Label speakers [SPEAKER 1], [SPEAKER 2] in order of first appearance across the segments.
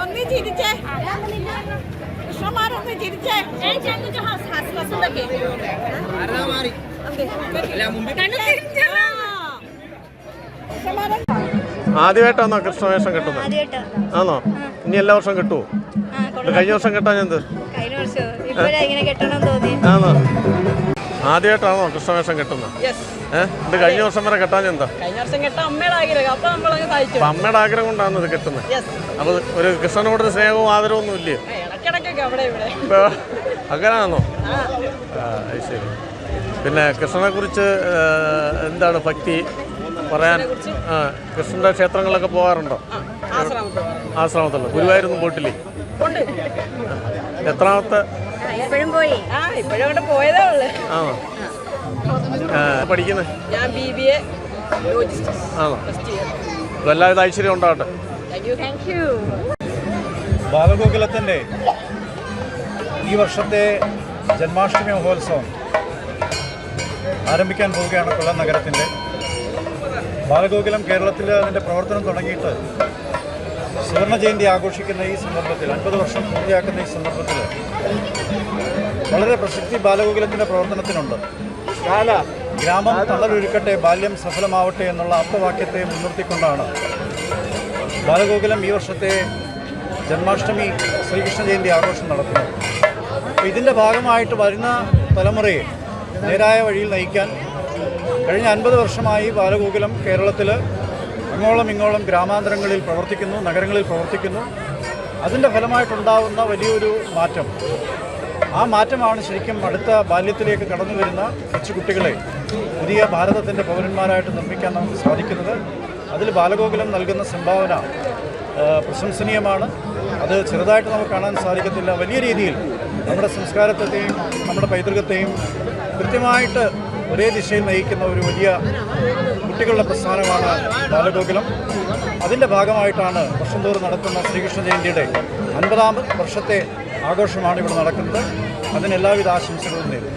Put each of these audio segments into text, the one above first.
[SPEAKER 1] ഒന്ന് ചിരിച്ചേ. കൃഷ്ണന്മാരൊന്ന് ചിരിച്ചേ. ഹസ്ബസ്സൊക്കെ
[SPEAKER 2] ആദ്യമായിട്ടാണോ കൃഷ്ണവേഷം കിട്ടുന്നത്? ആണോ? ഇനി എല്ലാ വർഷം കെട്ടുമോ
[SPEAKER 3] ആ
[SPEAKER 2] കഴിഞ്ഞ വർഷം കിട്ടാൻ എന്ത്?
[SPEAKER 3] കഴിഞ്ഞ ഇപ്പോഴാ ഇങ്ങനെ കെട്ടണം തോന്നി
[SPEAKER 2] ആണോ? ആദ്യമായിട്ടാണോ കൃഷ്ണവേഷം കെട്ടുന്നത്? ഇത് കഴിഞ്ഞ വർഷം വരെ കെട്ടാൻ എന്താ?
[SPEAKER 4] അമ്മയുടെ ആഗ്രഹം.
[SPEAKER 2] കൊണ്ടാണ് ഇത് കെട്ടുന്നത്. അപ്പൊ ഒരു കൃഷ്ണനോട് സ്നേഹവും ആദരവും ഒന്നും ഇല്ലേ? അങ്ങനാണോ? ശരി. പിന്നെ കൃഷ്ണനെ കുറിച്ച് എന്താണ് ഭക്തി പറയാൻ? ആ കൃഷ്ണന്റെ ക്ഷേത്രങ്ങളിലൊക്കെ പോകാറുണ്ടോ?
[SPEAKER 4] ആശ്രമത്തിൽ
[SPEAKER 2] ആശ്രമത്തിലോ ഗുരുവായൂരൊന്നും പോയിട്ടില്ലേ? എത്രാമത്തെ
[SPEAKER 3] ഇപ്പോഴും പോയി.
[SPEAKER 4] ആ ഇപ്പോഴും അവിടെ പോയതേ ഉള്ളു.
[SPEAKER 2] ആണോ? പഠിക്കുന്നത്
[SPEAKER 4] ഞാൻ ബി ബി എ ലോജിസ്റ്റിക്സ്
[SPEAKER 2] ആണോ? എല്ലാവിധ ഐശ്വര്യം ഉണ്ടാവട്ടെ
[SPEAKER 5] ബാലഗോകുലത്തിന്റെ ഈ വർഷത്തെ ജന്മാഷ്ടമി മഹോത്സവം ആരംഭിക്കാൻ പോവുകയാണ് കൊല്ലം നഗരത്തിന്റെ. ബാലഗോകുലം കേരളത്തിൽ അതിന്റെ പ്രവർത്തനം തുടങ്ങിയിട്ട് സുവർണ ജയന്തി ആഘോഷിക്കുന്ന ഈ സന്ദർഭത്തിൽ അൻപത് വർഷം പൂർത്തിയാക്കുന്ന ഈ സന്ദർഭത്തിൽ വളരെ പ്രസക്തി ബാലഗോകുലത്തിന്റെ പ്രവർത്തനത്തിനുണ്ട്. കാല ഗ്രാമം തളരൊരുക്കട്ടെ ബാല്യം സഫലമാവട്ടെ എന്നുള്ള അർത്ഥവാക്യത്തെ മുൻനിർത്തിക്കൊണ്ടാണ് ബാലഗോകുലം ഈ വർഷത്തെ ജന്മാഷ്ടമി ശ്രീകൃഷ്ണ ജയന്തി ആഘോഷം നടത്തുന്നത് അപ്പോൾ ഇതിന്റെ ഭാഗമായിട്ട് വരുന്ന തലമുറയെ നേരായ വഴിയിൽ നയിക്കാൻ കഴിഞ്ഞ അൻപത് വർഷമായി ബാലഗോകുലം കേരളത്തിൽ അങ്ങോളം ഇങ്ങോളം ഗ്രാമാന്തരങ്ങളിൽ പ്രവർത്തിക്കുന്നു നഗരങ്ങളിൽ പ്രവർത്തിക്കുന്നു. അതിന്റെ ഫലമായിട്ടുണ്ടാവുന്ന വലിയൊരു മാറ്റം. ആ മാറ്റമാണ് ശരിക്കും അടുത്ത ബാല്യത്തിലേക്ക് കടന്നു വരുന്ന കൊച്ചുകുട്ടികളെ പുതിയ ഭാരതത്തിന്റെ പൗരന്മാരായിട്ട് നിർമ്മിക്കാൻ നമുക്ക് സാധിക്കുന്നത്. അതിൽ ബാലഗോകുലം നൽകുന്ന സംഭാവന പ്രശംസനീയമാണ്. അത് ചെറുതായിട്ട് നമുക്ക് കാണാൻ സാധിക്കത്തില്ല. വലിയ രീതിയിൽ നമ്മുടെ സംസ്കാരത്തെയും നമ്മുടെ പൈതൃകത്തെയും കൃത്യമായിട്ട് ഒരേ ദിശയിൽ നയിക്കുന്ന ഒരു വലിയ കുട്ടികളുടെ പ്രസ്ഥാനമാണ് ബാലഗോകുലം. അതിന്റെ ഭാഗമായിട്ടാണ് വർഷം തോറും നടത്തുന്ന ശ്രീകൃഷ്ണ ജയന്തിയുടെ അൻപതാം വർഷത്തെ ആഘോഷമാണ് ഇവിടെ നടക്കുന്നത്. അതിന് എല്ലാവിധ ആശംസകളും നേരിടും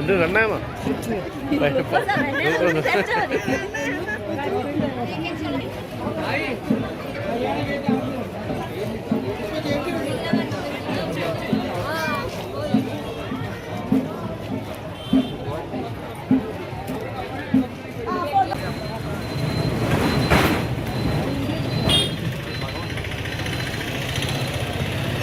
[SPEAKER 2] എന്ത്